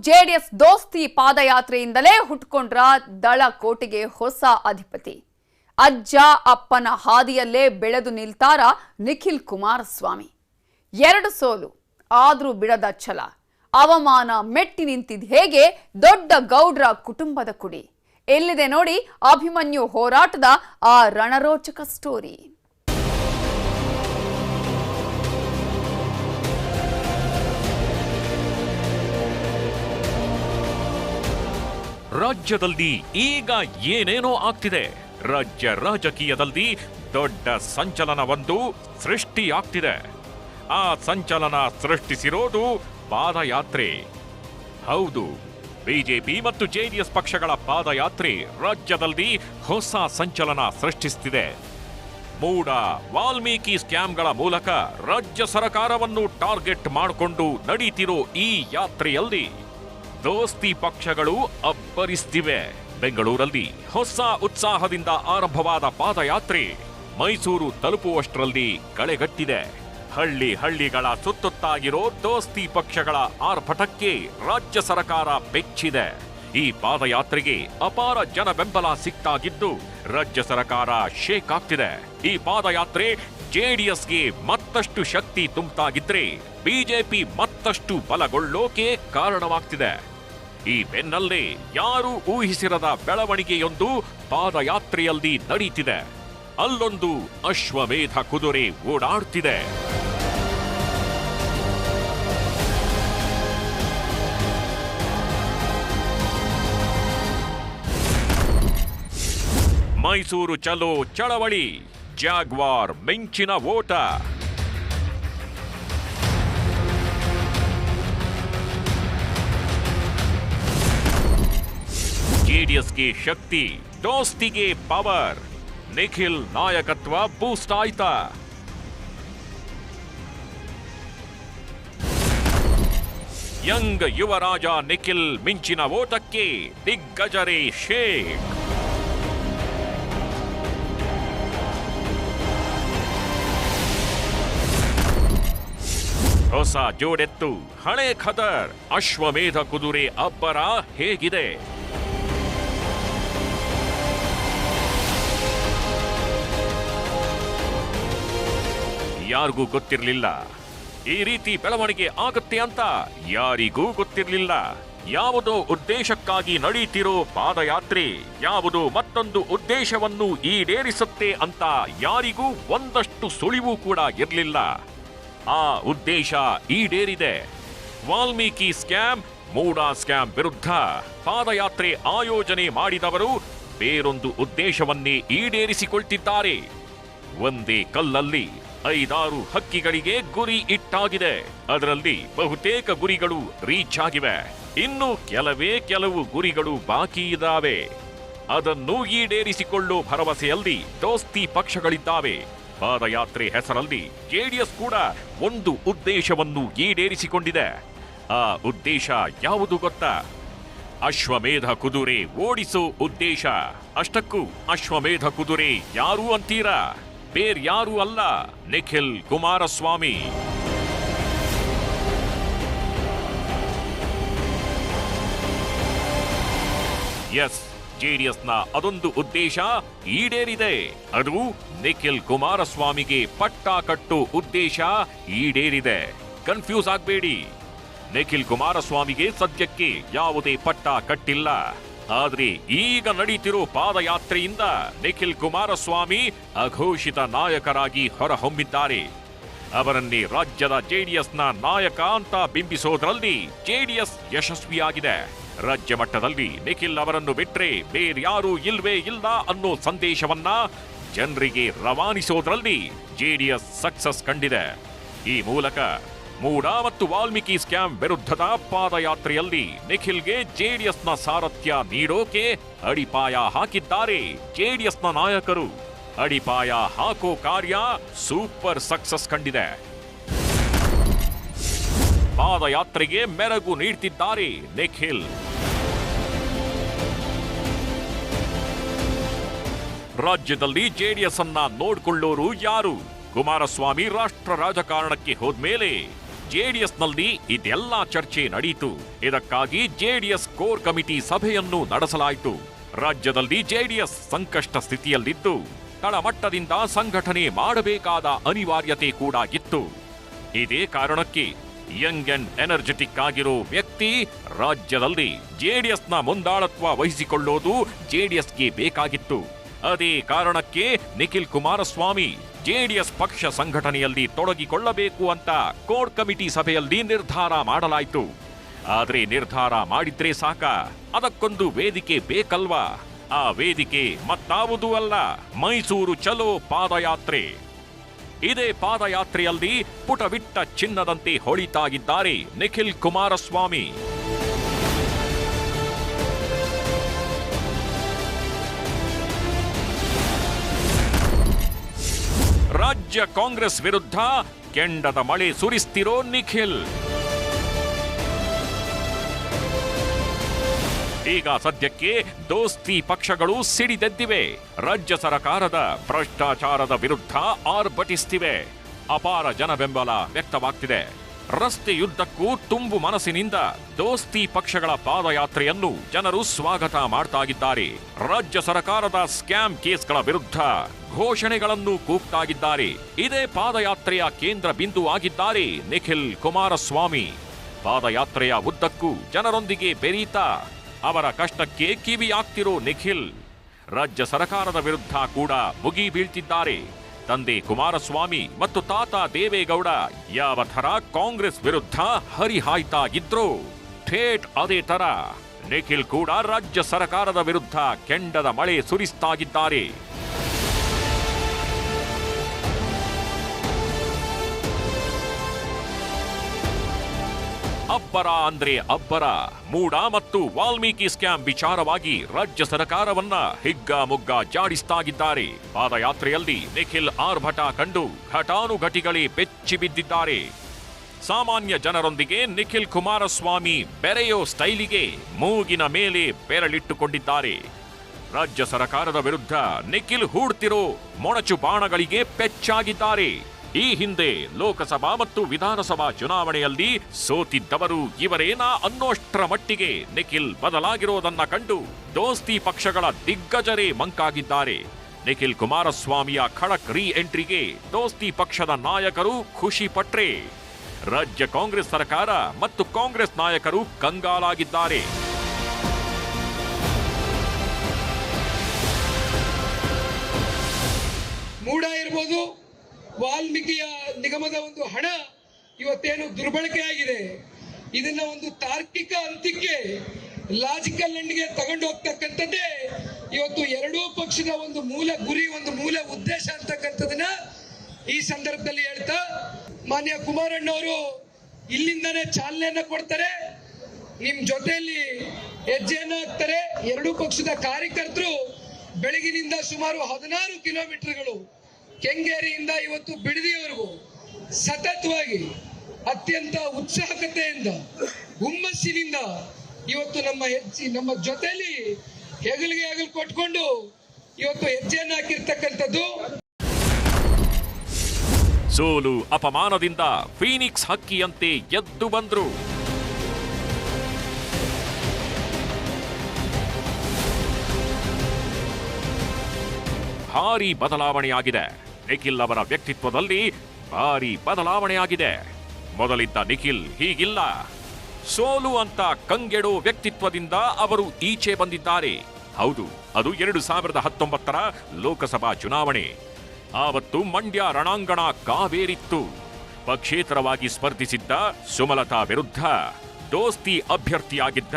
JDS ದೋಸ್ತಿ ಪಾದಯಾತ್ರೆಯಿಂದಲೇ ಹುಟ್ಕೊಂಡ್ರ ದಳ ಕೋಟಿಗೆ ಹೊಸ ಅಧಿಪತಿ. ಅಜ್ಜ, ಅಪ್ಪನ ಹಾದಿಯಲ್ಲೇ ಬೆಳೆದು ನಿಲ್ತಾರ ನಿಖಿಲ್ ಕುಮಾರಸ್ವಾಮಿ. ಎರಡು ಸೋಲು, ಆದ್ರೂ ಬಿಡದ ಛಲ. ಅವಮಾನ ಮೆಟ್ಟಿ ನಿಂತಿದ್ ಹೇಗೆ ದೊಡ್ಡ ಗೌಡ್ರ ಕುಟುಂಬದ ಕುಡಿ. ಎಲ್ಲಿದೆ ನೋಡಿ ಅಭಿಮನ್ಯು ಹೋರಾಟದ ಆ ರಣರೋಚಕ ಸ್ಟೋರಿ ರಾಜ್ಯದಲ್ಲಿ ಈಗ ಏನೇನೋ ಆಗ್ತಿದೆ? ರಾಜ್ಯ ರಾಜಕೀಯದಲ್ಲಿ ದೊಡ್ಡ ಸಂಚಲನವೊಂದು ಸೃಷ್ಟಿಯಾಗ್ತಿದೆ. ಆ ಸಂಚಲನ ಸೃಷ್ಟಿಸಿರೋದು ಪಾದಯಾತ್ರೆ. ಹೌದು, ಬಿಜೆಪಿ ಮತ್ತು ಜೆಡಿಎಸ್ ಪಕ್ಷಗಳ ಪಾದಯಾತ್ರೆ ರಾಜ್ಯದಲ್ಲಿ ಹೊಸ ಸಂಚಲನ ಸೃಷ್ಟಿಸುತ್ತಿದೆ ಮೂಡ ವಾಲ್ಮೀಕಿ ಸ್ಕ್ಯಾಮ್ಗಳ ಮೂಲಕ ರಾಜ್ಯ ಸರ್ಕಾರವನ್ನು ಟಾರ್ಗೆಟ್ ಮಾಡಿಕೊಂಡು ನಡೀತಿರೋ ಈ ಯಾತ್ರೆಯಲ್ಲಿ ದೋಸ್ತಿ ಪಕ್ಷಗಳು ಅಬ್ಬರಿಸ್ತಿವೆ ಬೆಂಗಳೂರಲ್ಲಿ ಹೊಸ ಉತ್ಸಾಹದಿಂದ ಆರಂಭವಾದ ಪಾದಯಾತ್ರೆ ಮೈಸೂರು ತಲುಪುವಷ್ಟರಲ್ಲಿ ಕಳೆಗಟ್ಟಿದೆ. ಹಳ್ಳಿ ಹಳ್ಳಿಗಳ ಸುತ್ತುತ್ತಾಗಿರೋ ದೋಸ್ತಿ ಪಕ್ಷಗಳ ಆರ್ಭಟಕ್ಕೆ ರಾಜ್ಯ ಸರ್ಕಾರ ಬೆಚ್ಚಿದೆ. ಈ ಪಾದಯಾತ್ರೆಗೆ ಅಪಾರ ಜನ ಬೆಂಬಲ ಸಿಕ್ತಾಗಿದ್ದು ರಾಜ್ಯ ಸರ್ಕಾರ ಶೇಕ್ ಆಗ್ತಿದೆ. ಈ ಪಾದಯಾತ್ರೆ ಜೆಡಿಎಸ್ಗೆ ಮತ್ತಷ್ಟು ಶಕ್ತಿ ತುಂಬುತ್ತಾಗಿದ್ರೆ ಬಿಜೆಪಿ ಮತ್ತಷ್ಟು ಬಲಗೊಳ್ಳೋಕೆ ಕಾರಣವಾಗ್ತಿದೆ. ಈ ಬೆನ್ನಲ್ಲೇ ಯಾರು ಊಹಿಸಿರದ ಬೆಳವಣಿಗೆಯೊಂದು ಪಾದಯಾತ್ರೆಯಲ್ಲಿ ನಡೀತಿದೆ. ಅಲ್ಲೊಂದು ಅಶ್ವಮೇಧ ಕುದುರೆ ಓಡಾಡ್ತಿದೆ. ಮೈಸೂರು ಚಲೋ ಚಳವಳಿ, ಜಾಗ್ವಾರ್ ಮಿಂಚಿನ ಓಟ. ಜೆಡಿಎಸ್ಗೆ ಶಕ್ತಿ ದೋಸ್ತಿಗೆ ಪವರ್, ನಿಖಿಲ್ ನಾಯಕತ್ವ ಬೂಸ್ಟ್ ಆಯ್ತಾ? ಯಂಗ್ ಯುವರಾಜ ನಿಖಿಲ್ ಮಿಂಚಿನ ಓಟಕ್ಕೆ ದಿಗ್ಗಜರೇ ಶೇಖ್ ಹೊಸ ಜೋಡೆತ್ತು ಹಳೆ ಖದರ್, ಅಶ್ವಮೇಧ ಕುದುರೆ ಅಬ್ಬರ ಹೇಗಿದೆ? ಯಾರಿಗೂ ಗೊತ್ತಿರಲಿಲ್ಲ. ಈ ರೀತಿ ಬೆಳವಣಿಗೆ ಆಗುತ್ತೆ ಅಂತ ಯಾರಿಗೂ ಗೊತ್ತಿರಲಿಲ್ಲ. ಯಾವುದೋ ಉದ್ದೇಶಕ್ಕಾಗಿ ನಡೀತಿರೋ ಪಾದಯಾತ್ರೆ, ಯಾವುದು ಮತ್ತೊಂದು ಉದ್ದೇಶವನ್ನು ಈಡೇರಿಸುತ್ತೆ ಅಂತ ಯಾರಿಗೂ ಒಂದಷ್ಟು ಸುಳಿವು ಕೂಡ ಇರಲಿಲ್ಲ. ಆ ಉದ್ದೇಶ ಈಡೇರಿದೆ. ವಾಲ್ಮೀಕಿ ಸ್ಕ್ಯಾಮ್, ಮೂಡಾ ಸ್ಕ್ಯಾಮ್ ವಿರುದ್ಧ ಪಾದಯಾತ್ರೆ ಆಯೋಜನೆ ಮಾಡಿದವರು ಬೇರೊಂದು ಉದ್ದೇಶವನ್ನೇ ಈಡೇರಿಸಿಕೊಳ್ತಿದ್ದಾರೆ. ಒಂದೇ ಕಲ್ಲಲ್ಲಿ. ಐದಾರು ಹಕ್ಕಿಗಳಿಗೆ ಗುರಿ ಇಟ್ಟಾಗಿದೆ. ಅದರಲ್ಲಿ ಬಹುತೇಕ ಗುರಿಗಳು ರೀಚ್ ಆಗಿವೆ. ಇನ್ನು ಕೆಲವೇ ಕೆಲವು ಗುರಿಗಳು ಬಾಕಿ ಇದ್ದಾವೆ ಅದನ್ನು ಈಡೇರಿಸಿಕೊಳ್ಳೋ ಭರವಸೆಯಲ್ಲಿ ದೋಸ್ತಿ ಪಕ್ಷಗಳಿದ್ದಾವೆ. ಪಾದಯಾತ್ರೆ ಹೆಸರಲ್ಲಿ ಜೆಡಿಎಸ್ ಕೂಡ ಒಂದು ಉದ್ದೇಶವನ್ನು ಈಡೇರಿಸಿಕೊಂಡಿದೆ. ಆ ಉದ್ದೇಶ ಯಾವುದು ಗೊತ್ತಾ? ಅಶ್ವಮೇಧ ಕುದುರೆ ಓಡಿಸೋ ಉದ್ದೇಶ. ಅಷ್ಟಕ್ಕೂ ಅಶ್ವಮೇಧ ಕುದುರೆ ಯಾರು ಅಂತೀರಾ? ಬೇರ್ಯಾರೂ ಅಲ್ಲ. ನಿಖಿಲ್ ಕುಮಾರಸ್ವಾಮಿ. ಎಸ್, ಜೆಡಿಎಸ್ನ ಅದೊಂದು ಉದ್ದೇಶ ಈಡೇರಿದೆ. ಅದು ನಿಖಿಲ್ ಕುಮಾರಸ್ವಾಮಿಗೆ ಪಟ್ಟ ಕಟ್ಟು ಉದ್ದೇಶ ಈಡೇರಿದೆ. ಕನ್ಫ್ಯೂಸ್ ಆಗ್ಬೇಡಿ. ನಿಖಿಲ್ ಕುಮಾರಸ್ವಾಮಿಗೆ ಸದ್ಯಕ್ಕೆ ಯಾವುದೇ ಪಟ್ಟ ಕಟ್ಟಿಲ್ಲ. ಆದ್ರೆ ಈಗ ನಡೀತಿರೋ ಪಾದಯಾತ್ರೆಯಿಂದ ನಿಖಿಲ್ ಕುಮಾರಸ್ವಾಮಿ ಅಘೋಷಿತ ನಾಯಕರಾಗಿ ಹೊರಹೊಮ್ಮಿದ್ದಾರೆ. ಅವರನ್ನೇ ರಾಜ್ಯದ ಜೆಡಿಎಸ್ನ ನಾಯಕ ಅಂತ ಬಿಂಬಿಸೋದ್ರಲ್ಲಿ ಜೆಡಿಎಸ್ ಯಶಸ್ವಿಯಾಗಿದೆ. ರಾಜ್ಯ ಮಟ್ಟದಲ್ಲಿ ನಿಖಿಲ್ ಅವರನ್ನು ಬಿಟ್ರೆ ಬೇರ್ಯಾರೂ ಇಲ್ವೇ ಇಲ್ಲ ಅನ್ನೋ ಸಂದೇಶವನ್ನ ಜನರಿಗೆ ರವಾನಿಸೋದ್ರಲ್ಲಿ ಜೆಡಿಎಸ್ ಸಕ್ಸಸ್ ಕಂಡಿದೆ. ಈ ಮೂಲಕ ಮೂಡಾ ಮತ್ತು ವಾಲ್ಮೀಕಿ ಸ್ಕ್ಯಾಮ್ ವಿರುದ್ಧದ ಪಾದಯಾತ್ರೆಯಲ್ಲಿ ನಿಖಿಲ್ಗೆ ಜೆಡಿಎಸ್ನ ಸಾರಥ್ಯ ನೀಡೋಕೆ ಅಡಿಪಾಯ ಹಾಕಿದ್ದಾರೆ ಜೆಡಿಎಸ್ನ ನಾಯಕರು. ಅಡಿಪಾಯ ಹಾಕೋ ಕಾರ್ಯ ಸೂಪರ್ ಸಕ್ಸಸ್ ಕಂಡಿದೆ. ಪಾದಯಾತ್ರೆಗೆ ಮೆರಗು ನೀಡ್ತಿದ್ದಾರೆ ನಿಖಿಲ್. ರಾಜ್ಯದಲ್ಲಿ ಜೆಡಿಎಸ್ ಅನ್ನ ನೋಡ್ಕೊಳ್ಳೋರು ಯಾರು? ಕುಮಾರಸ್ವಾಮಿ ರಾಷ್ಟ್ರ ರಾಜಕಾರಣಕ್ಕೆ ಹೋದ್ಮೇಲೆ ಜೆಡಿಎಸ್ನಲ್ಲಿ ಇದೆಲ್ಲ ಚರ್ಚೆ ನಡೆಯಿತು ಇದಕ್ಕಾಗಿ ಜೆಡಿಎಸ್ ಕೋರ್ ಕಮಿಟಿ ಸಭೆಯನ್ನು ನಡೆಸಲಾಯಿತು. ರಾಜ್ಯದಲ್ಲಿ ಜೆಡಿಎಸ್ ಸಂಕಷ್ಟ ಸ್ಥಿತಿಯಲ್ಲಿದ್ದು, ತಳಮಟ್ಟದಿಂದ ಸಂಘಟನೆ ಮಾಡಬೇಕಾದ ಅನಿವಾರ್ಯತೆ ಕೂಡ ಇತ್ತು. ಇದೇ ಕಾರಣಕ್ಕೆ ಯಂಗ್ ಅಂಡ್ ಎನರ್ಜೆಟಿಕ್ ಆಗಿರೋ ವ್ಯಕ್ತಿ ರಾಜ್ಯದಲ್ಲಿ ಜೆಡಿಎಸ್ನ ಮುಂದಾಳತ್ವ ವಹಿಸಿಕೊಳ್ಳೋದು ಜೆಡಿಎಸ್ಗೆ ಬೇಕಾಗಿತ್ತು. ಅದೇ ಕಾರಣಕ್ಕೆ ನಿಖಿಲ್ ಕುಮಾರಸ್ವಾಮಿ ಜೆಡಿಎಸ್ ಪಕ್ಷ ಸಂಘಟನೆಯಲ್ಲಿ ತೊಡಗಿಕೊಳ್ಳಬೇಕು ಅಂತ ಕೋರ್ ಕಮಿಟಿ ಸಭೆಯಲ್ಲಿ ನಿರ್ಧಾರ ಮಾಡಲಾಯಿತು. ಆದರೆ ನಿರ್ಧಾರ ಮಾಡಿದ್ರೆ ಸಾಕ. ಅದಕ್ಕೊಂದು ವೇದಿಕೆ ಬೇಕಲ್ವಾ? ಆ ವೇದಿಕೆ ಮತ್ತಾವುದೂ ಅಲ್ಲ. ಮೈಸೂರು ಚಲೋ ಪಾದಯಾತ್ರೆ. ಇದೇ ಪಾದಯಾತ್ರೆಯಲ್ಲಿ ಪುಟವಿಟ್ಟ ಚಿನ್ನದಂತೆ ಹೊಳಿತಾಗಿದ್ದಾರೆ ನಿಖಿಲ್ ಕುಮಾರಸ್ವಾಮಿ. ರಾಜ್ಯ ಕಾಂಗ್ರೆಸ್ ವಿರುದ್ಧ ಕೆಂಡದ ಮಳೆ ಸುರಿಸ್ತಿರೋ ನಿಖಿಲ್. ಈಗ ಸದ್ಯಕ್ಕೆ ದೋಸ್ತಿ ಪಕ್ಷಗಳು ಸಿಡಿದೆದ್ದಿವೆ. ರಾಜ್ಯ ಸರ್ಕಾರದ ಭ್ರಷ್ಟಾಚಾರದ ವಿರುದ್ಧ ಆರ್ಭಟಿಸ್ತಿವೆ. ಅಪಾರ ಜನ ಬೆಂಬಲ ವ್ಯಕ್ತವಾಗ್ತಿದೆ. ರಸ್ತೆಯುದ್ದಕ್ಕೂ ತುಂಬು ಮನಸ್ಸಿನಿಂದ ದೋಸ್ತಿ ಪಕ್ಷಗಳ ಪಾದಯಾತ್ರೆಯನ್ನು ಜನರು ಸ್ವಾಗತ ಮಾಡ್ತಾ ಇದ್ದಾರೆ ರಾಜ್ಯ ಸರ್ಕಾರದ ಸ್ಕ್ಯಾಮ್ ಕೇಸ್ಗಳ ವಿರುದ್ಧ ಘೋಷಣೆಗಳನ್ನು ಕೂಗ್ತಾಗಿದ್ದಾರೆ. ಇದೇ ಪಾದಯಾತ್ರೆಯ ಕೇಂದ್ರ ಬಿಂದು ಆಗಿದ್ದಾರೆ ನಿಖಿಲ್ ಕುಮಾರಸ್ವಾಮಿ. ಪಾದಯಾತ್ರೆಯ ಉದ್ದಕ್ಕೂ ಜನರೊಂದಿಗೆ ಬೆರೀತಾ ಅವರ ಕಷ್ಟಕ್ಕೆ ಕಿವಿಯಾಗ್ತಿರೋ ನಿಖಿಲ್. ರಾಜ್ಯ ಸರ್ಕಾರದ ವಿರುದ್ಧ ಕೂಡ ಮುಗಿ ಬೀಳ್ತಿದ್ದಾರೆ. ತಂದೆ ಕುಮಾರಸ್ವಾಮಿ ಮತ್ತು ತಾತ ದೇವೇಗೌಡ ಯಾವ ಥರ ಕಾಂಗ್ರೆಸ್ ವಿರುದ್ಧ ಹರಿಹಾಯ್ತಾ ಇದ್ರು ಥೇಟ್ ಅದೇ ತರ. ನಿಖಿಲ್ ಕೂಡ ರಾಜ್ಯ ಸರ್ಕಾರದ ವಿರುದ್ಧ ಕೆಂಡದ ಮಳೆ ಸುರಿಸ್ತಾಗಿದ್ದಾರೆ ಅಬ್ಬರ ಅಂದ್ರೆ ಅಬ್ಬರ. ಮೂಡ ಮತ್ತು ವಾಲ್ಮೀಕಿ ಸ್ಕ್ಯಾಮ್ ವಿಚಾರವಾಗಿ ರಾಜ್ಯ ಸರ್ಕಾರವನ್ನ ಹಿಗ್ಗಾಮುಗ್ಗ ಜಾಡಿಸ್ತಾಗಿದ್ದಾರೆ. ಪಾದಯಾತ್ರೆಯಲ್ಲಿ ನಿಖಿಲ್ ಆರ್ಭಟ ಕಂಡು ಘಟಾನುಘಟಿಗಳೇ ಬೆಚ್ಚಿ ಬಿದ್ದಿದ್ದಾರೆ. ಸಾಮಾನ್ಯ ಜನರೊಂದಿಗೆ ನಿಖಿಲ್ ಕುಮಾರಸ್ವಾಮಿ ಬೆರೆಯೋ ಸ್ಟೈಲಿಗೆ ಮೂಗಿನ ಮೇಲೆ ಬೆರಳಿಟ್ಟುಕೊಂಡಿದ್ದಾರೆ. ರಾಜ್ಯ ಸರ್ಕಾರದ ವಿರುದ್ಧ ನಿಖಿಲ್ ಹೂಡ್ತಿರೋ ಮೊಣಚು ಬಾಣಗಳಿಗೆ ಪೆಚ್ಚಾಗಿದ್ದಾರೆ. ಈ ಹಿಂದೆ ಲೋಕಸಭಾ ಮತ್ತು ವಿಧಾನಸಭಾ ಚುನಾವಣೆಯಲ್ಲಿ ಸೋತಿದ್ದವರು ಇವರೇನಾ ಅನ್ನೋಷ್ಟರ ಮಟ್ಟಿಗೆ ನಿಖಿಲ್ ಬದಲಾಗಿರೋದನ್ನ ಕಂಡು ದೋಸ್ತಿ ಪಕ್ಷಗಳ ದಿಗ್ಗಜರೇ ಮಂಕಾಗಿದ್ದಾರೆ. ನಿಖಿಲ್ ಕುಮಾರಸ್ವಾಮಿಯ ಖಡಕ್ ರೀ ಎಂಟ್ರಿಗೆ ದೋಸ್ತಿ ಪಕ್ಷದ ನಾಯಕರು ಖುಷಿ ಪಟ್ರೆ. ರಾಜ್ಯ ಕಾಂಗ್ರೆಸ್ ಸರ್ಕಾರ ಮತ್ತು ಕಾಂಗ್ರೆಸ್ ನಾಯಕರು ಕಂಗಾಲಾಗಿದ್ದಾರೆ. ಮೂಡ ಇರ್ಬೋದು. ವಾಲ್ಮೀಕಿಯ ನಿಗಮದ ಒಂದು ಹಣ ಇವತ್ತೇನು ದುರ್ಬಳಕೆ ಆಗಿದೆ ಇದನ್ನ ಒಂದು ತಾರ್ಕಿಕ ಅಂತ್ಯಕ್ಕೆ ಲಾಜಿಕಲ್ ಎಂಡ್ಗೆ ತಗೊಂಡು ಹೋಗ್ತಕ್ಕಂಥದ್ದೇ ಇವತ್ತು ಎರಡೂ ಪಕ್ಷದ ಒಂದು ಮೂಲ ಗುರಿ, ಒಂದು ಮೂಲ ಉದ್ದೇಶ ಅಂತಕ್ಕಂಥದನ್ನ ಈ ಸಂದರ್ಭದಲ್ಲಿ ಹೇಳ್ತಾ, ಮಾನ್ಯ ಕುಮಾರಣ್ಣವರು ಇಲ್ಲಿಂದನೇ ಚಾಲನೆಯನ್ನ ಕೊಡ್ತಾರೆ. ನಿಮ್ ಜೊತೆಯಲ್ಲಿ ಹೆಜ್ಜೆಯನ್ನ ಹಾಕ್ತಾರೆ. ಎರಡೂ ಪಕ್ಷದ ಕಾರ್ಯಕರ್ತರು ಬೆಳಗಿನಿಂದ ಸುಮಾರು ಹದಿನಾರು ಕಿಲೋಮೀಟರ್ಗಳು ಕೆಂಗೇರಿಯಿಂದ ಇವತ್ತು ಬಿಡದಿಯವರೆಗೂ ಸತತವಾಗಿ ಅತ್ಯಂತ ಉತ್ಸಾಹಕತೆಯಿಂದ, ಹುಮ್ಮಸ್ಸಿನಿಂದ ಇವತ್ತು ನಮ್ಮ ಹೆಜ್ಜೆ, ನಮ್ಮ ಜೊತೆಯಲ್ಲಿ ಹೆಗಲಿಗೆ ಹೆಗಲು ಕೊಟ್ಕೊಂಡು ಇವತ್ತು ಹೆಜ್ಜೆಯನ್ನು ಹಾಕಿರ್ತಕ್ಕಂಥದ್ದು ಸೋಲು ಅಪಮಾನದಿಂದ ಫೀನಿಕ್ಸ್ ಹಕ್ಕಿಯಂತೆ ಎದ್ದು ಬಂದ್ರು. ಭಾರಿ ಬದಲಾವಣೆಯಾಗಿದೆ. ನಿಖಿಲ್ ಅವರ ವ್ಯಕ್ತಿತ್ವದಲ್ಲಿ ಭಾರಿ ಬದಲಾವಣೆಯಾಗಿದೆ. ಮೊದಲಿದ್ದ ನಿಖಿಲ್ ಹೀಗಿಲ್ಲ. ಸೋಲು ಅಂತ ಕಂಗೆಡೋ ವ್ಯಕ್ತಿತ್ವದಿಂದ ಅವರು ಈಚೆ ಬಂದಿದ್ದಾರೆ. ಹೌದು, ಅದು ಎರಡು ಸಾವಿರದ ಹತ್ತೊಂಬತ್ತರ ಲೋಕಸಭಾ ಚುನಾವಣೆ. ಆವತ್ತು ಮಂಡ್ಯ ರಣಾಂಗಣ ಕಾವೇರಿತ್ತು. ಪಕ್ಷೇತರವಾಗಿ ಸ್ಪರ್ಧಿಸಿದ್ದ ಸುಮಲತಾ ವಿರುದ್ಧ ದೋಸ್ತಿ ಅಭ್ಯರ್ಥಿಯಾಗಿದ್ದ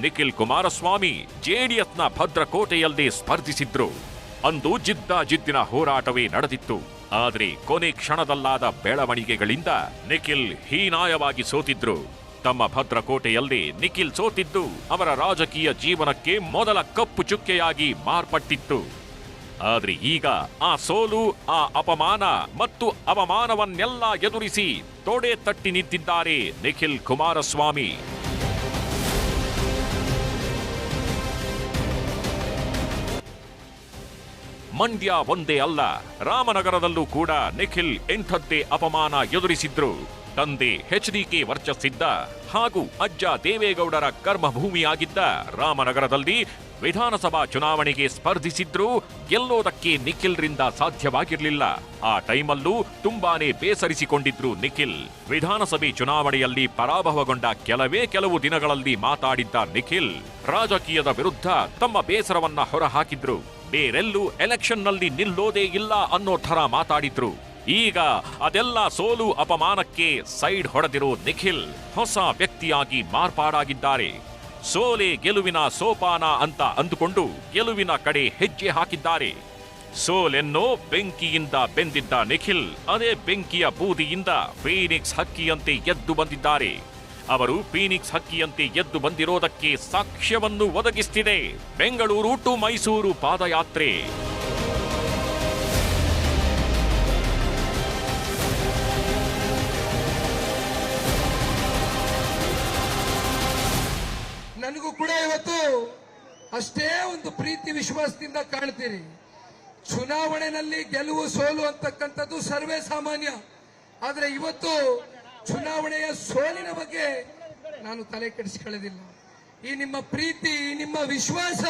ನಿಖಿಲ್ ಕುಮಾರಸ್ವಾಮಿ ಜೆಡಿಎಸ್ನ ಭದ್ರಕೋಟೆಯಲ್ಲೇ ಸ್ಪರ್ಧಿಸಿದ್ರು. ಅಂದು ಜಿದ್ದ ಜಿದ್ದಿನ ಹೋರಾಟವೇ ನಡೆದಿತ್ತು. ಆದರೆ ಕೊನೆ ಕ್ಷಣದಲ್ಲಾದ ಬೆಳವಣಿಗೆಗಳಿಂದ ನಿಖಿಲ್ ಹೀನಾಯವಾಗಿ ಸೋತಿದ್ರು. ತಮ್ಮ ಭದ್ರಕೋಟೆಯಲ್ಲಿ ನಿಖಿಲ್ ಸೋತಿದ್ದು ಅವರ ರಾಜಕೀಯ ಜೀವನಕ್ಕೆ ಮೊದಲ ಕಪ್ಪು ಚುಕ್ಕೆಯಾಗಿ ಮಾರ್ಪಟ್ಟಿತ್ತು. ಆದ್ರೆ ಈಗ ಆ ಸೋಲು, ಆ ಅಪಮಾನ ಮತ್ತು ಅವಮಾನವನ್ನೆಲ್ಲ ಎದುರಿಸಿ ತೊಡೆ ತಟ್ಟಿ ನಿಂತಿದ್ದಾರೆ ನಿಖಿಲ್ ಕುಮಾರಸ್ವಾಮಿ. ಮಂಡ್ಯ ಒಂದೇ ಅಲ್ಲ, ರಾಮನಗರದಲ್ಲೂ ಕೂಡ ನಿಖಿಲ್ ಎಂಥದ್ದೇ ಅಪಮಾನ ಎದುರಿಸಿದ್ರು. ತಂದೆ ಎಚ್ಡಿಕೆ ವರ್ಚಸ್ಸಿದ್ದ ಹಾಗೂ ಅಜ್ಜ ದೇವೇಗೌಡರ ಕರ್ಮಭೂಮಿಯಾಗಿದ್ದ ರಾಮನಗರದಲ್ಲಿ ವಿಧಾನಸಭಾ ಚುನಾವಣೆಗೆ ಸ್ಪರ್ಧಿಸಿದ್ರೂ ಗೆಲ್ಲೋದಕ್ಕೆ ನಿಖಿಲ್ರಿಂದ ಸಾಧ್ಯವಾಗಿರಲಿಲ್ಲ. ಆ ಟೈಮಲ್ಲೂ ತುಂಬಾನೇ ಬೇಸರಿಸಿಕೊಂಡಿದ್ರು ನಿಖಿಲ್. ವಿಧಾನಸಭೆ ಚುನಾವಣೆಯಲ್ಲಿ ಪರಾಭವಗೊಂಡ ಕೆಲವೇ ಕೆಲವು ದಿನಗಳಲ್ಲಿ ಮಾತಾಡಿದ್ದ ನಿಖಿಲ್, ರಾಜಕೀಯದ ವಿರುದ್ಧ ತಮ್ಮ ಬೇಸರವನ್ನ ಹೊರಹಾಕಿದ್ರು. ಬೇರೆಲ್ಲೂ ಎಲೆಕ್ಷನ್ನಲ್ಲಿ ನಿಲ್ಲೋದೇ ಇಲ್ಲ ಅನ್ನೋ ಥರ ಮಾತಾಡಿದ್ರು. ಈಗ ಅದೆಲ್ಲ ಸೋಲು ಅಪಮಾನಕ್ಕೆ ಸೈಡ್ ಹೊಡೆದಿರೋ ನಿಖಿಲ್ ಹೊಸ ವ್ಯಕ್ತಿಯಾಗಿ ಮಾರ್ಪಾಡಾಗಿದ್ದಾರೆ. ಸೋಲೆ ಗೆಲುವಿನ ಸೋಪಾನ ಅಂತ ಅಂದುಕೊಂಡು ಗೆಲುವಿನ ಕಡೆ ಹೆಜ್ಜೆ ಹಾಕಿದ್ದಾರೆ. ಸೋಲೆನ್ನೋ ಬೆಂಕಿಯಿಂದ ಬೆಂದಿದ್ದ ನಿಖಿಲ್, ಅದೇ ಬೆಂಕಿಯ ಬೂದಿಯಿಂದ ಫೀನಿಕ್ಸ್ ಹಕ್ಕಿಯಂತೆ ಎದ್ದು ಬಂದಿದ್ದಾರೆ. ಅವರು ಫೀನಿಕ್ಸ್ ಹಕ್ಕಿಯಂತೆ ಎದ್ದು ಬಂದಿರೋದಕ್ಕೆ ಸಾಕ್ಷ್ಯವನ್ನು ಒದಗಿಸ್ತಿದೆ. ಬೆಂಗಳೂರು ಟು ಮೈಸೂರು ಪಾದಯಾತ್ರೆ. ನನಗೂ ಕೂಡ ಇವತ್ತು ಅಷ್ಟೇ ಒಂದು ಪ್ರೀತಿ ವಿಶ್ವಾಸದಿಂದ ಕಾಣ್ತೀರಿ. ಚುನಾವಣೆಯಲ್ಲಿ ಗೆಲುವು ಸೋಲು ಅಂತಕ್ಕಂಥದ್ದು ಸರ್ವೇ ಸಾಮಾನ್ಯ. ಆದರೆ ಇವತ್ತು ಚುನಾವಣೆಯ ಸೋಲಿನ ಬಗ್ಗೆ ನಾನು ತಲೆ ಕೆಡಿಸಿಕೊಳ್ಳೋದಿಲ್ಲ ಈ ನಿಮ್ಮ ಪ್ರೀತಿ, ಈ ನಿಮ್ಮ ವಿಶ್ವಾಸ,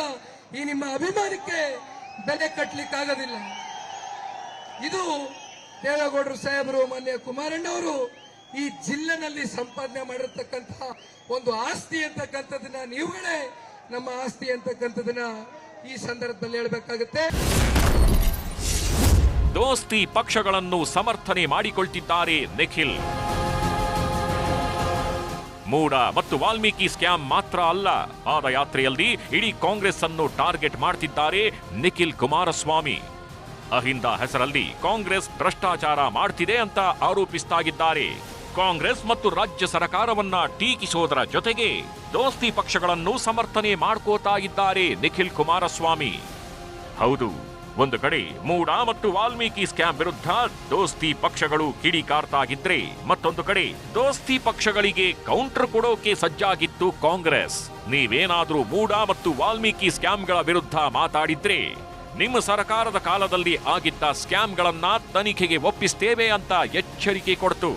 ಈ ನಿಮ್ಮ ಅಭಿಮಾನಕ್ಕೆ ಬೆಲೆ ಕಟ್ಟಲಿಕ್ಕಾಗೋದಿಲ್ಲ ಇದು ದೇವೇಗೌಡರು ಸಾಹೇಬರು, ಮಾನ್ಯ ಕುಮಾರಣ್ಣವರು ಈ ಜಿಲ್ಲೆನಲ್ಲಿ ಸಂಪಾದನೆ ಮಾಡಿರ್ತಕ್ಕಂಥ ಒಂದು ಆಸ್ತಿ ಅಂತಕ್ಕಂಥದ್ದನ್ನ ನೀವುಗಳೇ ನಮ್ಮ ಆಸ್ತಿ ಅಂತಕ್ಕಂಥದ್ದನ್ನ ಈ ಸಂದರ್ಭದಲ್ಲಿ ಹೇಳಬೇಕಾಗುತ್ತೆ. ದೋಸ್ತಿ ಪಕ್ಷಗಳನ್ನು ಸಮರ್ಥನೆ ಮಾಡಿಕೊಳ್ತಿದ್ದಾರೆ ನಿಖಿಲ್. ಮೂಡ ಮತ್ತು ವಾಲ್ಮೀಕಿ ಸ್ಕ್ಯಾಮ್ ಮಾತ್ರ ಅಲ್ಲ. ಪಾದಯಾತ್ರೆಯಲ್ಲಿ ಇಡೀ ಕಾಂಗ್ರೆಸ್ ಅನ್ನು ಟಾರ್ಗೆಟ್ ಮಾಡ್ತಿದ್ದಾರೆ ನಿಖಿಲ್ ಕುಮಾರಸ್ವಾಮಿ. ಅಹಿಂದ ಹೆಸರಲ್ಲಿ ಕಾಂಗ್ರೆಸ್ ಭ್ರಷ್ಟಾಚಾರ ಮಾಡ್ತಿದೆ ಅಂತ ಆರೋಪಿಸ್ತಾಗಿದ್ದಾರೆ. ಕಾಂಗ್ರೆಸ್ ಮತ್ತು ರಾಜ್ಯ ಸರ್ಕಾರವನ್ನ ಟೀಕಿಸೋದರ ಜೊತೆಗೆ ದೋಸ್ತಿ ಪಕ್ಷಗಳನ್ನು ಸಮರ್ಥನೆ ಮಾಡ್ಕೋತಾ ಇದ್ದಾರೆ ನಿಖಿಲ್ ಕುಮಾರಸ್ವಾಮಿ. ಹೌದು. ಒಂದು ಕಡೆ ಮೂಡ ಮತ್ತು ವಾಲ್ಮೀಕಿ ಸ್ಕ್ಯಾಮ್ ವಿರುದ್ಧ ದೋಸ್ತಿ ಪಕ್ಷಗಳು ಕಿಡಿಕಾರ್ತಾಗಿದ್ರೆ ಮತ್ತೊಂದು ಕಡೆ ದೋಸ್ತಿ ಪಕ್ಷಗಳಿಗೆ ಕೌಂಟರ್ ಕೊಡೋಕೆ ಸಜ್ಜಾಗಿತ್ತು ಕಾಂಗ್ರೆಸ್. ನೀವೇನಾದ್ರೂ ಮೂಡಾ ಮತ್ತು ವಾಲ್ಮೀಕಿ ಸ್ಕ್ಯಾಮ್ಗಳ ವಿರುದ್ಧ ಮಾತಾಡಿದ್ರೆ ನಿಮ್ಮ ಸರ್ಕಾರದ ಕಾಲದಲ್ಲಿ ಆಗಿದ್ದ ಸ್ಕ್ಯಾಮ್ಗಳನ್ನ ತನಿಖೆಗೆ ಒಪ್ಪಿಸ್ತೇವೆ ಅಂತ ಎಚ್ಚರಿಕೆ ಕೊಡ್ತು.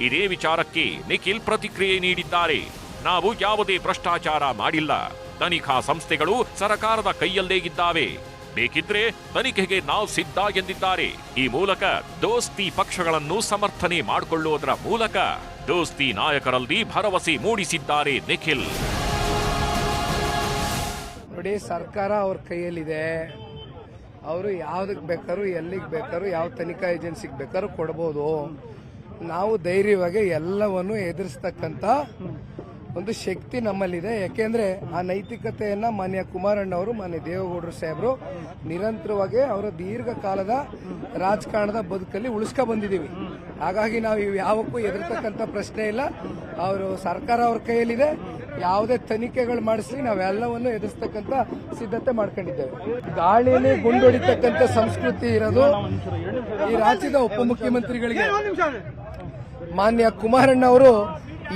ಇದೇ ವಿಚಾರಕ್ಕೆ ನಿಖಿಲ್ ಪ್ರತಿಕ್ರಿಯೆ ನೀಡಿದ್ದಾರೆ. ನಾವು ಯಾವುದೇ ಭ್ರಷ್ಟಾಚಾರ ಮಾಡಿಲ್ಲ. ತನಿಖಾ ಸಂಸ್ಥೆಗಳು ಸರಕಾರದ ಕೈಯಲ್ಲೇ ಇದ್ದಾವೆ. ಬೇಕಿದ್ರೆ ತನಿಖೆಗೆ ನಾವು ಸಿದ್ಧ ಎಂದಿದ್ದಾರೆ. ಈ ಮೂಲಕ ದೋಸ್ತಿ ಪಕ್ಷಗಳನ್ನು ಸಮರ್ಥನೆ ಮಾಡಿಕೊಳ್ಳುವುದರ ಮೂಲಕ ದೋಸ್ತಿ ನಾಯಕರಲ್ಲಿ ಭರವಸೆ ಮೂಡಿಸಿದ್ದಾರೆ ನಿಖಿಲ್. ನೋಡಿ, ಸರ್ಕಾರ ಅವ್ರ ಕೈಯಲ್ಲಿದೆ. ಅವರು ಯಾವ್ದಕ್ಕೆ ಬೇಕಾದ್ರೂ ಎಲ್ಲಿಗೆ ಬೇಕಾದ್ರೂ ಯಾವ ತನಿಖಾ ಏಜೆನ್ಸಿಗೆ ಬೇಕಾದ್ರೂ ಕೊಡ್ಬೋದು. ನಾವು ಧೈರ್ಯವಾಗಿ ಎಲ್ಲವನ್ನು ಎದುರಿಸ್ತಕ್ಕಂಥ ಒಂದು ಶಕ್ತಿ ನಮ್ಮಲ್ಲಿದೆ. ಯಾಕೆಂದ್ರೆ ಆ ನೈತಿಕತೆಯನ್ನ ಮಾನ್ಯ ಕುಮಾರಣ್ಣವರು, ಮಾನ್ಯ ದೇವೇಗೌಡರು ಸಾಹೇಬರು ನಿರಂತರವಾಗಿ ಅವರ ದೀರ್ಘಕಾಲದ ರಾಜಕಾರಣದ ಬದುಕಲ್ಲಿ ಉಳಿಸ್ಕೊ ಬಂದಿದ್ದೀವಿ. ಹಾಗಾಗಿ ನಾವು ಇವು ಯಾವಕ್ಕೂ ಎದುರ್ತಕ್ಕಂಥ ಪ್ರಶ್ನೆ ಇಲ್ಲ. ಅವರು ಸರ್ಕಾರ ಅವ್ರ ಕೈಯಲ್ಲಿದೆ. ಯಾವುದೇ ತನಿಖೆಗಳು ಮಾಡಿಸಿ ನಾವೆಲ್ಲವನ್ನು ಎದುರಿಸ್ತಕ್ಕಂಥ ಸಿದ್ಧತೆ ಮಾಡ್ಕೊಂಡಿದ್ದೇವೆ. ಗಾಳಿಯಲ್ಲಿ ಗುಂಡೊಡಿತಕ್ಕಂಥ ಸಂಸ್ಕೃತಿ ಇರೋದು ಈ ರಾಜ್ಯದ ಉಪಮುಖ್ಯಮಂತ್ರಿಗಳಿಗೆ. ಮಾನ್ಯ ಕುಮಾರಣ್ಣ ಅವರು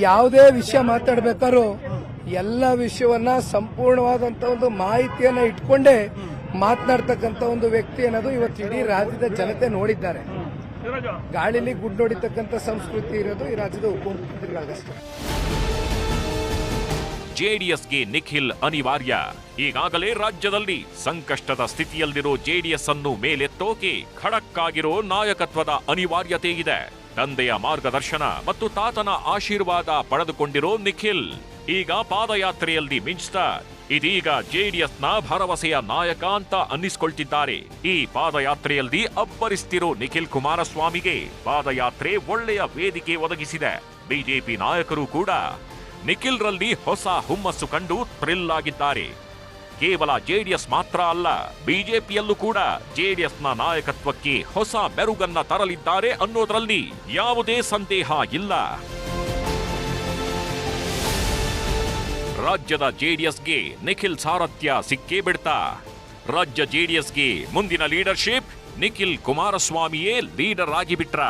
ಯಾವುದೇ ವಿಷಯ ಮಾತಾಡ್ಬೇಕಾದ್ರೂ ಎಲ್ಲ ವಿಷಯವನ್ನ ಸಂಪೂರ್ಣವಾದಂತ ಒಂದು ಮಾಹಿತಿಯನ್ನ ಇಟ್ಕೊಂಡೇ ಮಾತನಾಡ್ತಕ್ಕಂಥ ಒಂದು ವ್ಯಕ್ತಿ ಅನ್ನೋದು ಇವತ್ತು ಇಡೀ ರಾಜ್ಯದ ಜನತೆ ನೋಡಿದ್ದಾರೆ. ಗಾಳಿಲಿ ಗುಡ್ಡೊಡಿತಕ್ಕಂಥ ಸಂಸ್ಕೃತಿ ಇರೋದು ಈ ರಾಜ್ಯದ ಉಪಮುಖ್ಯಮಂತ್ರಿಗಳಿಗಷ್ಟೇ. ಜೆಡಿಎಸ್ಗೆ ನಿಖಿಲ್ ಅನಿವಾರ್ಯ. ಈಗಾಗಲೇ ರಾಜ್ಯದಲ್ಲಿ ಸಂಕಷ್ಟದ ಸ್ಥಿತಿಯಲ್ಲಿರೋ ಜೆಡಿಎಸ್ ಅನ್ನು ಮೇಲೆತ್ತೋಕೆ ಖಡಕ್ಕಾಗಿರೋ ನಾಯಕತ್ವದ ಅನಿವಾರ್ಯತೆ ಇದೆ. ತಂದೆಯ ಮಾರ್ಗದರ್ಶನ ಮತ್ತು ತಾತನ ಆಶೀರ್ವಾದ ಪಡೆದುಕೊಂಡಿರೋ ನಿಖಿಲ್, ಈಗ ಪಾದಯಾತ್ರೆಯಲ್ಲಿ ಮಿಂಚ್ತಾ ಇದೀಗ ಜೆಡಿಎಸ್ನ ಭರವಸೆಯ ನಾಯಕ ಅಂತ ಅನ್ನಿಸ್ಕೊಳ್ತಿದ್ದಾರೆ. ಈ ಪಾದಯಾತ್ರೆಯಲ್ಲಿ ಅಬ್ಬರಿಸ್ತಿರೋ ನಿಖಿಲ್ ಕುಮಾರಸ್ವಾಮಿಗೆ ಪಾದಯಾತ್ರೆ ಒಳ್ಳೆಯ ವೇದಿಕೆ ಒದಗಿಸಿದೆ. ಬಿಜೆಪಿ ನಾಯಕರು ಕೂಡ ನಿಖಿಲ್ರಲ್ಲಿ ಹೊಸ ಹುಮ್ಮಸ್ಸು ಕಂಡು ಥ್ರಿಲ್ ಆಗಿದ್ದಾರೆ. ಕೇವಲ ಜೆಡಿಎಸ್ ಮಾತ್ರ ಅಲ್ಲ, ಬಿಜೆಪಿಯಲ್ಲೂ ಕೂಡ ಜೆಡಿಎಸ್ನ ನಾಯಕತ್ವಕ್ಕೆ ಹೊಸ ಮೆರುಗನ್ನ ತರಲಿದ್ದಾರೆ ಅನ್ನೋದರಲ್ಲಿ ಯಾವುದೇ ಸಂದೇಹ ಇಲ್ಲ. ರಾಜ್ಯದ ಜೆಡಿಎಸ್ಗೆ ನಿಖಿಲ್ ಸಾರಥ್ಯ ಸಿಕ್ಕೇ ಬಿಡ್ತಾ. ರಾಜ್ಯ ಜೆಡಿಎಸ್ಗೆ ಮುಂದಿನ ಲೀಡರ್ಶಿಪ್ ನಿಖಿಲ್ ಕುಮಾರಸ್ವಾಮಿಯೇ ಲೀಡರ್ ಆಗಿಬಿಟ್ರ.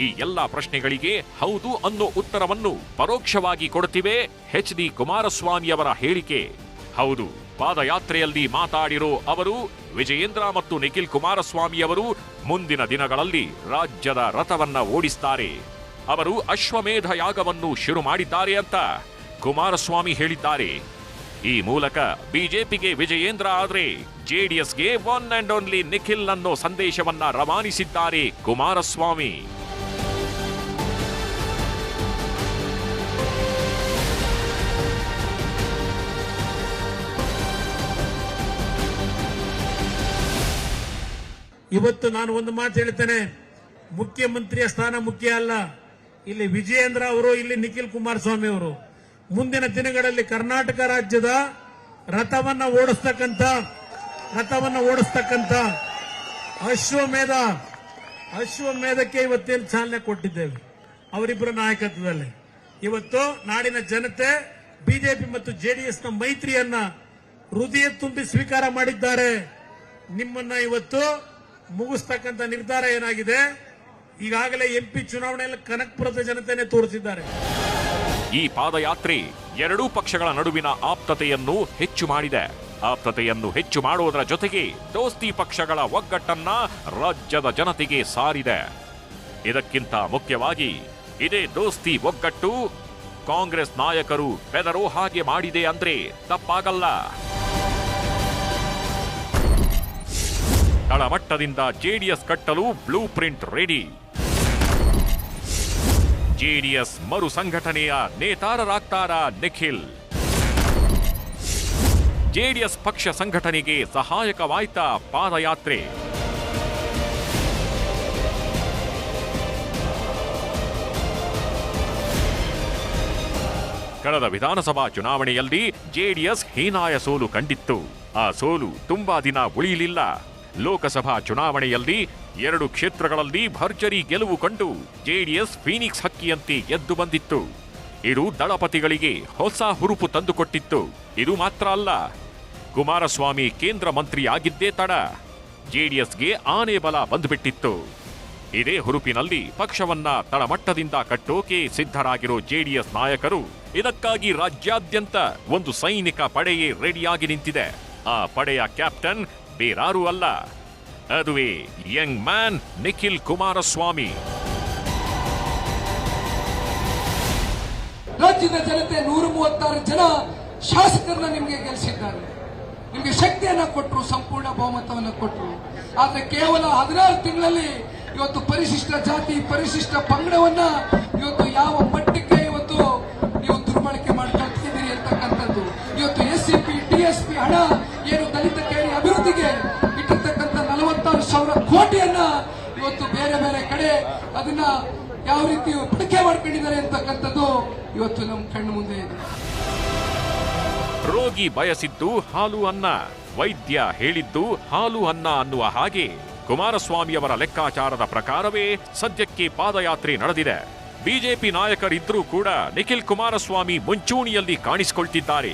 ಈ ಎಲ್ಲ ಪ್ರಶ್ನೆಗಳಿಗೆ ಹೌದು ಅನ್ನೋ ಉತ್ತರವನ್ನು ಪರೋಕ್ಷವಾಗಿ ಕೊಡುತ್ತಿವೆ ಎಚ್ ಡಿ ಕುಮಾರಸ್ವಾಮಿಯವರ ಹೇಳಿಕೆ. ಹೌದು. ಪಾದಯಾತ್ರೆಯಲ್ಲಿ ಮಾತಾಡಿರೋ ಅವರು, ವಿಜಯೇಂದ್ರ ಮತ್ತು ನಿಖಿಲ್ ಕುಮಾರಸ್ವಾಮಿ ಅವರು ಮುಂದಿನ ದಿನಗಳಲ್ಲಿ ರಾಜ್ಯದ ರಥವನ್ನ ಓಡಿಸ್ತಾರೆ. ಅವರು ಅಶ್ವಮೇಧ ಯಾಗವನ್ನು ಶುರು ಮಾಡಿದ್ದಾರೆ ಅಂತ ಕುಮಾರಸ್ವಾಮಿ ಹೇಳಿದ್ದಾರೆ. ಈ ಮೂಲಕ ಬಿಜೆಪಿಗೆ ವಿಜಯೇಂದ್ರ ಆದರೆ ಜೆಡಿಎಸ್ಗೆ ಒನ್ ಅಂಡ್ ಓನ್ಲಿ ನಿಖಿಲ್ ಅನ್ನೋ ಸಂದೇಶವನ್ನ ರವಾನಿಸಿದ್ದಾರೆ ಕುಮಾರಸ್ವಾಮಿ. ಇವತ್ತು ನಾನು ಒಂದು ಮಾತು ಹೇಳ್ತೇನೆ. ಮುಖ್ಯಮಂತ್ರಿಯ ಸ್ಥಾನ ಮುಖ್ಯ ಅಲ್ಲ. ಇಲ್ಲಿ ವಿಜಯೇಂದ್ರ ಅವರು, ಇಲ್ಲಿ ನಿಖಿಲ್ ಕುಮಾರಸ್ವಾಮಿ ಅವರು. ಮುಂದಿನ ದಿನಗಳಲ್ಲಿ ಕರ್ನಾಟಕ ರಾಜ್ಯದ ರಥವನ್ನ ಓಡಿಸ್ತಕ್ಕಂಥ ರಥವನ್ನ ಓಡಿಸ್ತಕ್ಕಂಥ ಅಶ್ವಮೇಧ, ಅಶ್ವಮೇಧಕ್ಕೆ ಇವತ್ತೇನು ಚಾಲನೆ ಕೊಟ್ಟಿದ್ದೇವೆ? ಅವರಿಬ್ಬರ ನಾಯಕತ್ವದಲ್ಲಿ. ಇವತ್ತು ನಾಡಿನ ಜನತೆ ಬಿಜೆಪಿ ಮತ್ತು ಜೆಡಿಎಸ್ನ ಮೈತ್ರಿಯನ್ನ ಹೃದಯ ತುಂಬಿ ಸ್ವೀಕಾರ ಮಾಡಿದ್ದಾರೆ. ನಿಮ್ಮನ್ನ ಇವತ್ತು ಮುಗಿಸ್ತಕ್ಕಂಥ ನಿರ್ಧಾರ ಏನಾಗಿದೆ? ಈಗಾಗಲೇ ಎಂಪಿ ಚುನಾವಣೆಯಲ್ಲಿ ಕನಕಪುರದ ಜನತೆನೇ ತೋರಿಸಿದ್ದಾರೆ. ಈ ಪಾದಯಾತ್ರೆ ಎರಡೂ ಪಕ್ಷಗಳ ನಡುವಿನ ಆಪ್ತತೆಯನ್ನು ಹೆಚ್ಚು ಮಾಡಿದೆ. ಆಪ್ತತೆಯನ್ನು ಹೆಚ್ಚು ಮಾಡುವುದರ ಜೊತೆಗೆ ದೋಸ್ತಿ ಪಕ್ಷಗಳ ಒಗ್ಗಟ್ಟನ್ನ ರಾಜ್ಯದ ಜನತೆಗೆ ಸಾರಿದೆ. ಇದಕ್ಕಿಂತ ಮುಖ್ಯವಾಗಿ ಇದೇ ದೋಸ್ತಿ ಒಗ್ಗಟ್ಟು ಕಾಂಗ್ರೆಸ್ ನಾಯಕರು ಬೆದರೋ ಹಾಗೆ ಮಾಡಿದೆ ಅಂದ್ರೆ ತಪ್ಪಾಗಲ್ಲ. ತಳಮಟ್ಟದಿಂದ ಜೆಡಿಎಸ್ ಕಟ್ಟಲು ಬ್ಲೂ ಪ್ರಿಂಟ್ ರೆಡಿ. ಜೆಡಿಎಸ್ ಮರು ಸಂಘಟನೆಯ ನೇತಾರರಾಗ್ತಾರ ನಿಖಿಲ್? ಜೆಡಿಎಸ್ ಪಕ್ಷ ಸಂಘಟನೆಗೆ ಸಹಾಯಕವಾಯ್ತ ಪಾದಯಾತ್ರೆ? ಕಳೆದ ವಿಧಾನಸಭಾ ಚುನಾವಣೆಯಲ್ಲಿ ಜೆಡಿಎಸ್ ಹೀನಾಯ ಸೋಲು ಕಂಡಿತ್ತು. ಆ ಸೋಲು ತುಂಬಾ ದಿನ ಉಳಿಯಲಿಲ್ಲ. ಲೋಕಸಭಾ ಚುನಾವಣೆಯಲ್ಲಿ ಎರಡು ಕ್ಷೇತ್ರಗಳಲ್ಲಿ ಭರ್ಜರಿ ಗೆಲುವು ಕಂಡು ಜೆಡಿಎಸ್ ಫೀನಿಕ್ಸ್ ಹಕ್ಕಿಯಂತೆ ಎದ್ದು ಬಂದಿತ್ತು. ಇದು ದಳಪತಿಗಳಿಗೆ ಹೊಸ ಹುರುಪು ತಂದುಕೊಟ್ಟಿತ್ತು. ಇದು ಮಾತ್ರ ಅಲ್ಲ, ಕುಮಾರಸ್ವಾಮಿ ಕೇಂದ್ರ ಮಂತ್ರಿಯಾಗಿದ್ದೇ ತಡ, ಜೆಡಿಎಸ್ಗೆ ಆನೆ ಬಲ ಬಂದುಬಿಟ್ಟಿತ್ತು. ಇದೇ ಹುರುಪಿನಲ್ಲಿ ಪಕ್ಷವನ್ನ ತಳಮಟ್ಟದಿಂದ ಕಟ್ಟೋಕೆ ಸಿದ್ಧರಾಗಿರೋ ಜೆಡಿಎಸ್ ನಾಯಕರು ಇದಕ್ಕಾಗಿ ರಾಜ್ಯಾದ್ಯಂತ ಒಂದು ಸೈನಿಕ ಪಡೆಯೇ ರೆಡಿಯಾಗಿ ನಿಂತಿದೆ. ಆ ಪಡೆಯ ಕ್ಯಾಪ್ಟನ್ ಬೇರಾರೂ ಅಲ್ಲ. ಅದುವೇ ಯಂಗ್ ಮ್ಯಾನ್ ನಿಖಿಲ್ ಕುಮಾರಸ್ವಾಮಿ. ರಾಜ್ಯದ ಜನತೆ ನೂರ ಮೂವತ್ತಾರು ಜನ ಶಾಸಕರನ್ನ ನಿಮಗೆ ಗೆಲ್ಲಿಸಿದ್ದಾರೆ ನಿಮಗೆ ಶಕ್ತಿಯನ್ನ ಕೊಟ್ಟರು ಸಂಪೂರ್ಣ ಬಹುಮತವನ್ನು ಕೊಟ್ಟರು ಆದ್ರೆ ಕೇವಲ ಹದಿನಾರು ತಿಂಗಳಲ್ಲಿ ಇವತ್ತು ಪರಿಶಿಷ್ಟ ಜಾತಿ, ಪರಿಶಿಷ್ಟ ಪಂಗಡವನ್ನ ಇವತ್ತು ಯಾವ ಮಟ್ಟಕ್ಕೆ ಇವತ್ತು ನೀವು ದುರ್ಬಳಕೆ ಮಾಡ್ಕೊಳ್ತಿದ್ದೀರಿ ಅಂತಕ್ಕಂಥದ್ದು. ಇವತ್ತು S C P T S P ಹಣ ಇಟ್ಟಿರ್ತಕ್ಕಂಥ ನಲವತ್ತಾರು ಸಾವಿರ ಕೋಟಿಯನ್ನ ಇವತ್ತು ಬೇರೆ ಬೇರೆ ಕಡೆ ಅದನ್ನ ಯಾವ ರೀತಿ ಬಳಕೆ ಮಾಡ್ಕೊಂಡಿದ್ದಾರೆ ಅಂತಕ್ಕಂಥದ್ದು ಇವತ್ತು ನಮ್ಮ ಕಣ್ಣು ಮುಂದೆ ಇದೆ. ರೋಗಿ ಬಯಸಿದ್ದು ಹಾಲು ಅನ್ನ, ವೈದ್ಯ ಹೇಳಿದ್ದು ಹಾಲು ಅನ್ನ ಅನ್ನುವ ಹಾಗೆ ಕುಮಾರಸ್ವಾಮಿಯವರ ಲೆಕ್ಕಾಚಾರದ ಪ್ರಕಾರವೇ ಸದ್ಯಕ್ಕೆ ಪಾದಯಾತ್ರೆ ನಡೆದಿದೆ. ಬಿಜೆಪಿ ನಾಯಕರಿದ್ದರೂ ಕೂಡ ನಿಖಿಲ್ ಕುಮಾರಸ್ವಾಮಿ ಮುಂಚೂಣಿಯಲ್ಲಿ ಕಾಣಿಸಿಕೊಳ್ತಿದ್ದಾರೆ.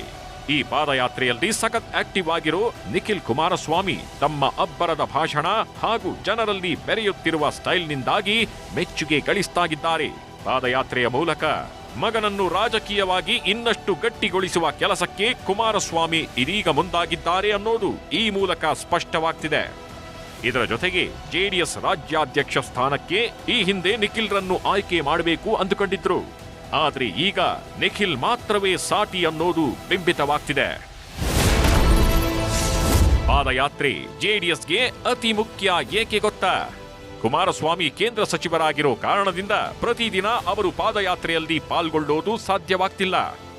ಈ ಪಾದಯಾತ್ರೆಯಲ್ಲಿ ಸಖತ್ ಆಕ್ಟಿವ್ ಆಗಿರೋ ನಿಖಿಲ್ ಕುಮಾರಸ್ವಾಮಿ ತಮ್ಮ ಅಬ್ಬರದ ಭಾಷಣ ಹಾಗೂ ಜನರಲ್ಲಿ ಬೆರೆಯುತ್ತಿರುವ ಸ್ಟೈಲ್ನಿಂದಾಗಿ ಮೆಚ್ಚುಗೆ ಗಳಿಸ್ತಾಗಿದ್ದಾರೆ. ಪಾದಯಾತ್ರೆಯ ಮೂಲಕ ಮಗನನ್ನು ರಾಜಕೀಯವಾಗಿ ಇನ್ನಷ್ಟು ಗಟ್ಟಿಗೊಳಿಸುವ ಕೆಲಸಕ್ಕೆ ಕುಮಾರಸ್ವಾಮಿ ಇದೀಗ ಮುಂದಾಗಿದ್ದಾರೆ ಅನ್ನೋದು ಈ ಮೂಲಕ ಸ್ಪಷ್ಟವಾಗ್ತಿದೆ. ಇದರ ಜೊತೆಗೆ ಜೆಡಿಎಸ್ ರಾಜ್ಯಾಧ್ಯಕ್ಷ ಸ್ಥಾನಕ್ಕೆ ಈ ಹಿಂದೆ ನಿಖಿಲ್ರನ್ನು ಆಯ್ಕೆ ಮಾಡಬೇಕು ಅಂದುಕೊಂಡಿದ್ರು. ಆದ್ರೆ ಈಗ ನಿಖಿಲ್ ಮಾತ್ರವೇ ಸಾಟಿ ಅನ್ನೋದು ಬಿಂಬಿತವಾಗ್ತಿದೆ. ಪಾದಯಾತ್ರೆ ಜೆಡಿಎಸ್ಗೆ ಅತಿ ಮುಖ್ಯ ಏಕೆ ಗೊತ್ತಾ? ಕುಮಾರಸ್ವಾಮಿ ಕೇಂದ್ರ ಸಚಿವರಾಗಿರೋ ಕಾರಣದಿಂದ ಪ್ರತಿದಿನ ಅವರು ಪಾದಯಾತ್ರೆಯಲ್ಲಿ ಪಾಲ್ಗೊಳ್ಳೋದು ಸಾಧ್ಯವಾಗ್ತಿಲ್ಲ.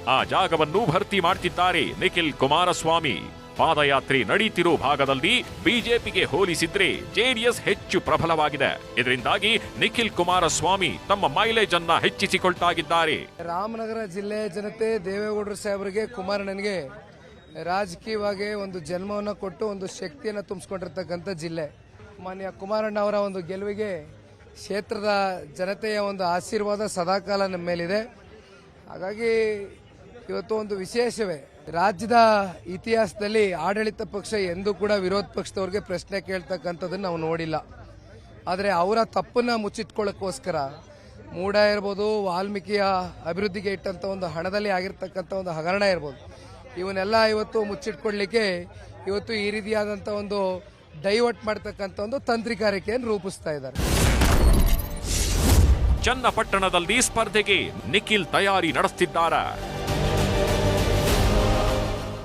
ಆ ಜಾಗವನ್ನು ಭರ್ತಿ ಮಾಡ್ತಿದ್ದಾರೆ ನಿಖಿಲ್ ಕುಮಾರಸ್ವಾಮಿ. ಪಾದಯಾತ್ರೆ ನಡೆಯುತ್ತಿರುವ ಭಾಗದಲ್ಲಿ ಬಿಜೆಪಿಗೆ ಹೋಲಿಸಿದ್ರೆ ಜೆಡಿಎಸ್ ಹೆಚ್ಚು ಪ್ರಬಲವಾಗಿದೆ. ಇದರಿಂದಾಗಿ ನಿಖಿಲ್ ಕುಮಾರಸ್ವಾಮಿ ತಮ್ಮ ಮೈಲೇಜ್ ಅನ್ನ ಹೆಚ್ಚಿಸಿಕೊಳ್ತಾಗಿದ್ದಾರೆ. ರಾಮನಗರ ಜಿಲ್ಲೆಯ ಜನತೆ ದೇವೇಗೌಡರು ಸಾಹೇಬರಿಗೆ ಕುಮಾರಣ್ಣನಿಗೆ ರಾಜಕೀಯವಾಗಿ ಒಂದು ಜನ್ಮವನ್ನು ಕೊಟ್ಟು ಒಂದು ಶಕ್ತಿಯನ್ನು ತುಂಬಿಸ್ಕೊಂಡಿರ್ತಕ್ಕಂಥ ಜಿಲ್ಲೆ. ಮಾನ್ಯ ಕುಮಾರಣ್ಣ ಅವರ ಒಂದು ಗೆಲುವಿಗೆ ಕ್ಷೇತ್ರದ ಜನತೆಯ ಒಂದು ಆಶೀರ್ವಾದ ಸದಾಕಾಲ ನಮ್ಮ ಮೇಲಿದೆ ಹಾಗಾಗಿ ಇವತ್ತು ಒಂದು ವಿಶೇಷವೇ ರಾಜ್ಯದ ಇತಿಹಾಸದಲ್ಲಿ ಆಡಳಿತ ಪಕ್ಷ ಎಂದೂ ಕೂಡ ವಿರೋಧ ಪಕ್ಷದವ್ರಿಗೆ ಪ್ರಶ್ನೆ ಕೇಳ್ತಕ್ಕಂಥದ್ದನ್ನು ನಾವು ನೋಡಿಲ್ಲ. ಆದರೆ ಅವರ ತಪ್ಪನ್ನ ಮುಚ್ಚಿಟ್ಕೊಳ್ಳೋಕ್ಕೋಸ್ಕರ ಮೂಡ ಇರ್ಬೋದು, ವಾಲ್ಮೀಕಿಯ ಅಭಿವೃದ್ಧಿಗೆ ಇಟ್ಟಂಥ ಒಂದು ಹಣದಲ್ಲಿ ಆಗಿರ್ತಕ್ಕಂಥ ಒಂದು ಹಗರಣ ಇರ್ಬೋದು. ಇವನ್ನೆಲ್ಲ ಇವತ್ತು ಮುಚ್ಚಿಟ್ಕೊಡ್ಲಿಕ್ಕೆ ಇವತ್ತು ಈ ರೀತಿಯಾದಂಥ ಒಂದು ಡೈವರ್ಟ್ ಮಾಡ್ತಕ್ಕಂಥ ಒಂದು ತಂತ್ರಿಕಾರಿಕೆಯನ್ನು ರೂಪಿಸ್ತಾ ಇದ್ದಾರೆ. ಚನ್ನಪಟ್ಟಣದಲ್ಲಿ ಸ್ಪರ್ಧೆಗೆ ನಿಖಿಲ್ ತಯಾರಿ ನಡೆಸುತ್ತಿದ್ದಾರ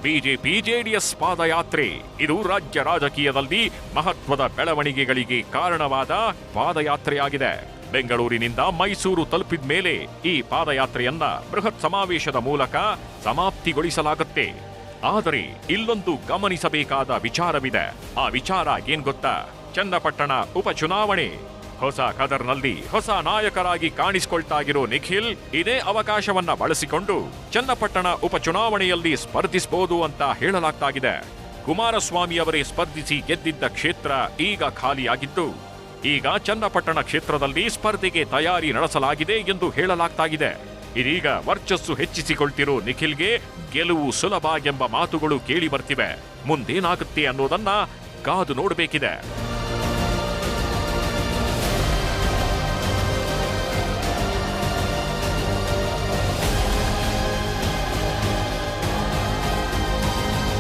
ಬಿಜೆಪಿ ಜೆಡಿಎಸ್ ಪಾದಯಾತ್ರೆ. ಇದು ರಾಜ್ಯ ರಾಜಕೀಯದಲ್ಲಿ ಮಹತ್ವದ ಬೆಳವಣಿಗೆಗಳಿಗೆ ಕಾರಣವಾದ ಪಾದಯಾತ್ರೆಯಾಗಿದೆ. ಬೆಂಗಳೂರಿನಿಂದ ಮೈಸೂರು ತಲುಪಿದ ಮೇಲೆ ಈ ಪಾದಯಾತ್ರೆಯನ್ನ ಬೃಹತ್ ಸಮಾವೇಶದ ಮೂಲಕ ಸಮಾಪ್ತಿಗೊಳಿಸಲಾಗುತ್ತೆ. ಆದರೆ ಇಲ್ಲೊಂದು ಗಮನಿಸಬೇಕಾದ ವಿಚಾರವಿದೆ. ಆ ವಿಚಾರ ಏನ್ ಗೊತ್ತಾ? ಚನ್ನಪಟ್ಟಣ ಉಪಚುನಾವಣೆ. ಹೊಸ ಕದರ್ನಲ್ಲಿ ಹೊಸ ನಾಯಕರಾಗಿ ಕಾಣಿಸಿಕೊಳ್ತಾ ಇರೋ ನಿಖಿಲ್ ಇದೇ ಅವಕಾಶವನ್ನ ಬಳಸಿಕೊಂಡು ಚನ್ನಪಟ್ಟಣ ಉಪಚುನಾವಣೆಯಲ್ಲಿ ಸ್ಪರ್ಧಿಸಬಹುದು ಅಂತ ಹೇಳಲಾಗ್ತಾಗಿದೆ. ಕುಮಾರಸ್ವಾಮಿ ಅವರೇ ಸ್ಪರ್ಧಿಸಿ ಗೆದ್ದಿದ್ದ ಕ್ಷೇತ್ರ ಈಗ ಖಾಲಿಯಾಗಿದ್ದು, ಈಗ ಚನ್ನಪಟ್ಟಣ ಕ್ಷೇತ್ರದಲ್ಲಿ ಸ್ಪರ್ಧೆಗೆ ತಯಾರಿ ನಡೆಸಲಾಗಿದೆ ಎಂದು ಹೇಳಲಾಗ್ತಾಗಿದೆ. ಇದೀಗ ವರ್ಚಸ್ಸು ಹೆಚ್ಚಿಸಿಕೊಳ್ತಿರೋ ನಿಖಿಲ್ಗೆ ಗೆಲುವು ಸುಲಭ ಎಂಬ ಮಾತುಗಳು ಕೇಳಿ ಬರ್ತಿವೆ. ಮುಂದೇನಾಗುತ್ತೆ ಅನ್ನೋದನ್ನ ಕಾದು ನೋಡಬೇಕಿದೆ.